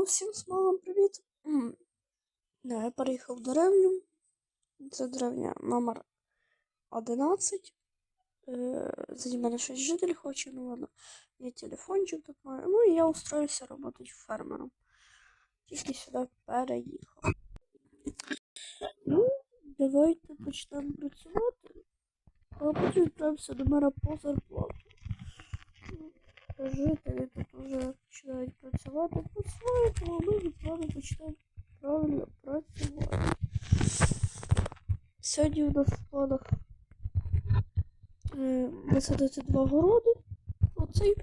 Знову всім смалом привіт. Да, я переїхав в деревню. Це деревня номер 11. Е, За мене 6 жителів хоче, ну ладно. Я телефончик тут маю. Ну і я устроюся працювати фермером. Тільки сюди переїхав. Ну, давайте почнемо працювати. А потім відправимося до мера по зарплату. Ну, Жителі тут вже починають працювати по-своєму, а ми від вами почнемо правильно працювати. Сьогодні у нас в планах е, висадити два городи. Оцей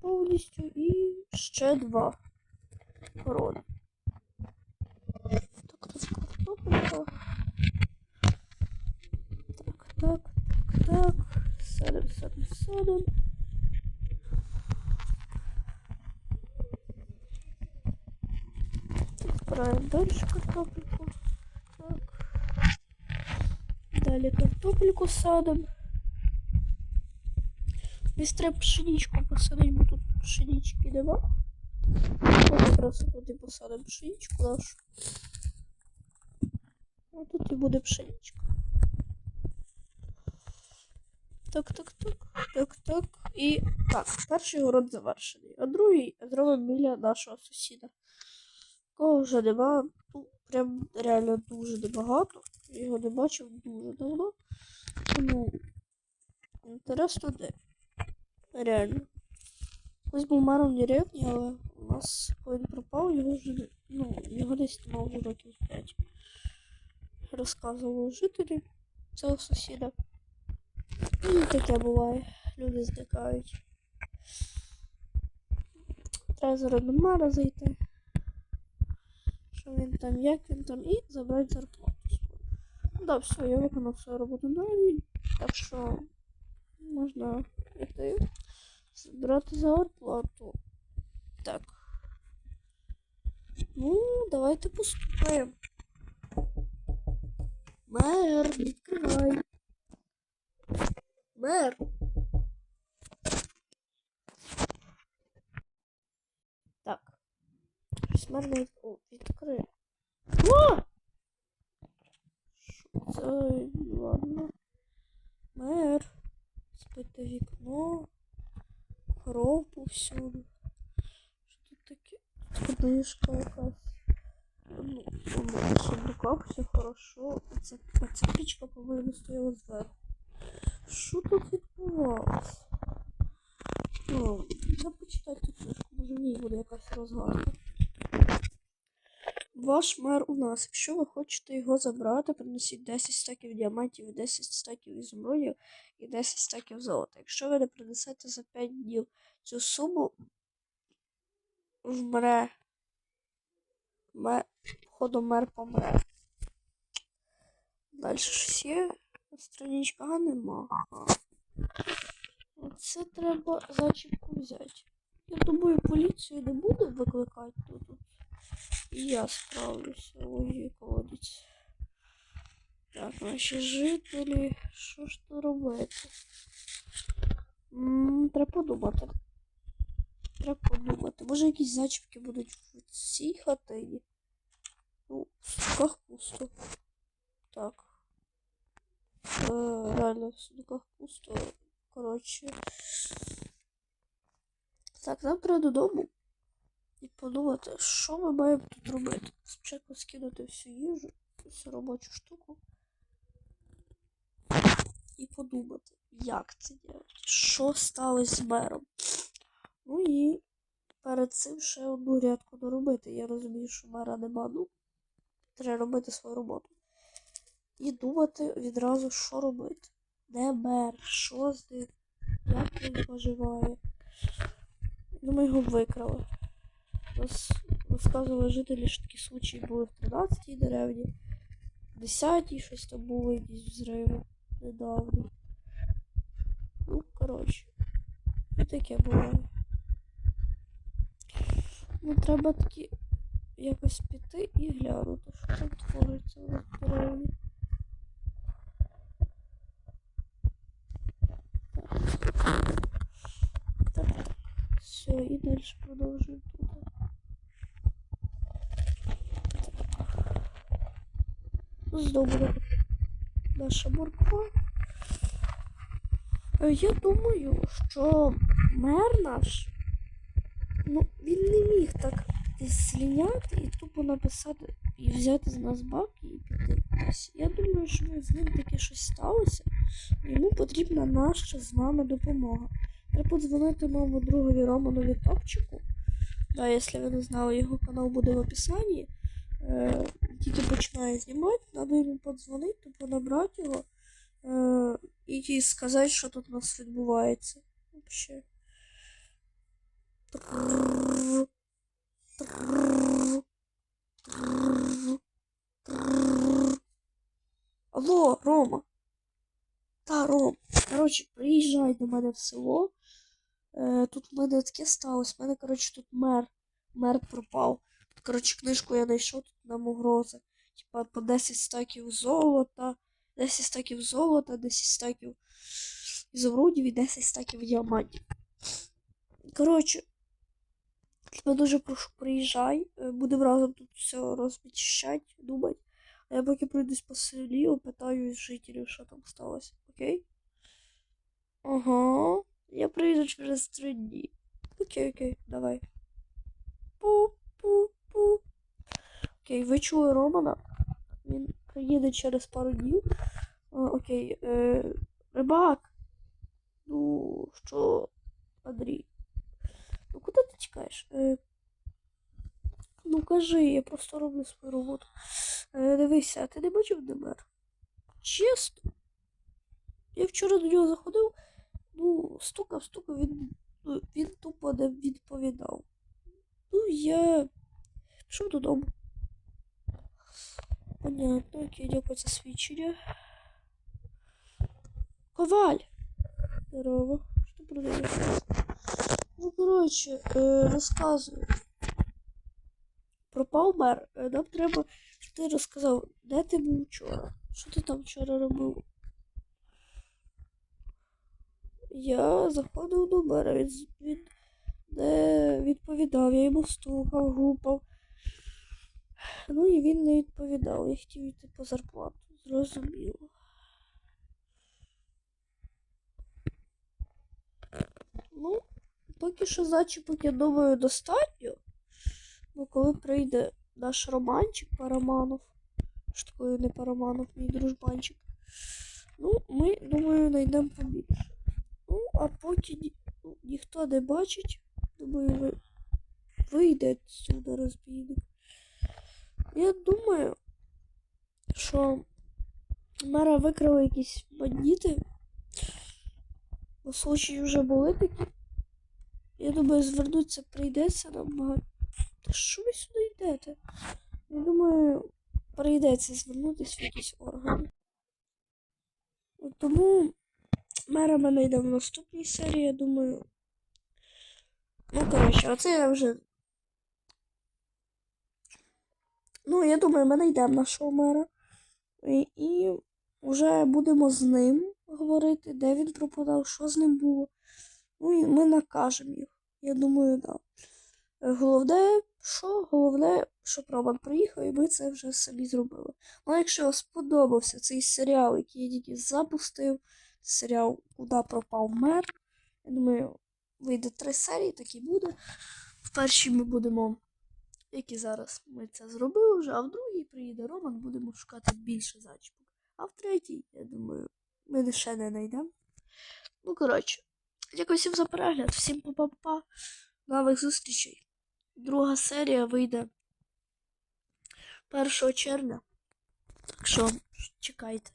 повністю і ще два городи. Так, тут картопелька. Так, так, так, так. Садим, садим, садим. Збираємо далі картопельку. Так. Далі картопельку. Десь треба пшеничку посадити, бо тут пшенички нема. От якраз тут і посадимо пшеничку нашу. А тут і буде пшеничка. Так, так, так, так, так. І так, перший город завершений, а другий зробимо біля нашого сусіда. Кого вже нема, ну, прям реально дуже небагато. Його не бачив дуже давно. Тому інтересно де. Реально. Ось був мером деревні, але у нас коли він пропав, його вже ну, його десь нема вже років 5. Розказували жителі цього сусіда. І таке буває. Люди зникають. Треба зараз до мера зайти. Що він там, як він там, і забрати зарплату. Ну да, все, я виконав свою роботу далі. Так що можна йти збирати зарплату. Так. Ну, давайте поступаємо. Мер, відкривай. Мер. Так. Щось мер від... О, відкрив. О! Що це? Ладно. Мер. Спите вікно. Кров повсюду. Що тут таке? Книжка якась. Ну, в сундуках все хорошо. Оця, оця пічка, по-моєму, стояла зверху. Що тут відбувалося? Ну, я почитати книжку, може в ній буде якась розгадка. Ваш мер у нас. Якщо ви хочете його забрати, принесіть 10 стаків діамантів, і 10 стаків ізумрудів і 10 стаків золота. Якщо ви не принесете за 5 днів цю суму, вмре. Мер, походу мер помре. Далі щось є. Страничка нема. Оце треба зачіпку взяти. Я думаю, поліцію не буду викликати тут. Я справлюся. Ой, колодець. Так, наші жителі. Що ж то робити? Треба подумати. Треба подумати. Може якісь зачіпки будуть в цій хатині? Ну, в пусто. Так. Е, реально, в сундуках пусто. Коротше. Так, нам треба додому. І подумати, що ми маємо тут робити. Спочатку скинути всю їжу, всю робочу штуку. І подумати, як це робити, що сталося з мером. Ну і перед цим ще одну рядку доробити. Я розумію, що мера нема, ну, треба робити свою роботу. І думати відразу, що робити. Де мер, що з ним, як він поживає. Думаю, його викрали. Розказували жителі, що такі случаї були в 13-й деревні, в 10-й щось там було якісь взриви недавно. Ну, коротше, і таке буває. Ну, треба таки якось піти і глянути, що там твориться в деревні. теж продовжую тут. Здобула наша морква. Е, я думаю, що мер наш, ну, він не міг так сліняти і тупо написати і взяти з нас баки і піти. Я думаю, що з ним таке щось сталося, йому потрібна наша з вами допомога. Треба подзвонити моєму другові Романові Топчику. Да, якщо ви не знали, його канал буде в описанні. Е, тільки починає знімати, треба йому подзвонити, тупо набрати його е, і сказати, що тут у нас відбувається. Вообще. Алло, Рома. Та, Ром. Коротше, приїжджай до мене в село. Е, тут в мене таке сталося. В мене, коротше, тут мер. Мер пропав. Тут, коротше, книжку я знайшов тут нам угрози. Типа по 10 стаків золота, 10 стаків золота, 10 стаків ізумрудів і 10 стаків діамантів. Коротше, тебе дуже прошу, приїжджай. е, Будемо разом тут все розмічати, думати. А я поки пройдусь по селі, опитаю жителів, що там сталося. Окей? Ага. Я приїду через три дні. Окей, окей, давай. Пу-пу-пу. Окей, ви чули Романа? Він приїде через пару днів. А, окей. Е, рибак. Ну, що, Андрій? Ну куди ти тікаєш? Е, ну кажи, я просто роблю свою роботу. Е, дивися, а ти не бачив Демер? Чесно. Я вчора до нього заходив, ну, стукав, стукав, він, ну, він тупо не відповідав. Ну, я пішов додому. Понятно, окей, дякую за свідчення. Коваль! Здорово. Що ти продаєш? Ну, коротше, е, розказую. Пропав мер. Е, Нам треба, щоб ти розказав, де ти був вчора? Що ти там вчора робив? Я заходив до мера, він, він не відповідав, я йому стукав, гупав. Ну і він не відповідав. Я хотів йти по зарплату. Зрозуміло. Ну, поки що зачіпок, я думаю, достатньо. Ну, коли прийде наш романчик Параманов. Що такое не Параманов, мій дружбанчик. Ну, ми, думаю, знайдемо побільше. А ну, ніхто не бачить, думаю, ви вийде сюди розбійник. Я думаю, що мера викрали якісь бандити. Бо случаї вже були такі. Я думаю, звернутися прийдеться нам багато. Та що ви сюди йдете? Я думаю, прийдеться звернутися в якісь органи. Тому мера мене йде в наступній серії, я думаю. Ну, коротше, оце я вже. Ну, я думаю, ми знайдемо нашого мера. І, і вже будемо з ним говорити, де він пропадав, що з ним було. Ну і ми накажемо їх. Я думаю, так. Да. Головне, що? Головне, щоб Роман приїхав, і ми це вже самі зробили. Ну, якщо вам сподобався цей серіал, який я тільки запустив, серіал Куди пропав мер. Я думаю, вийде три серії, так і буде. В першій ми будемо, як і зараз, ми це зробили вже, а в другій приїде Роман, будемо шукати більше зачіпок. А в третій, я думаю, ми ще не знайдемо. Ну, коротше, дякую всім за перегляд, всім па-па-па. Нових зустрічей. Друга серія вийде 1 червня. Так що чекайте.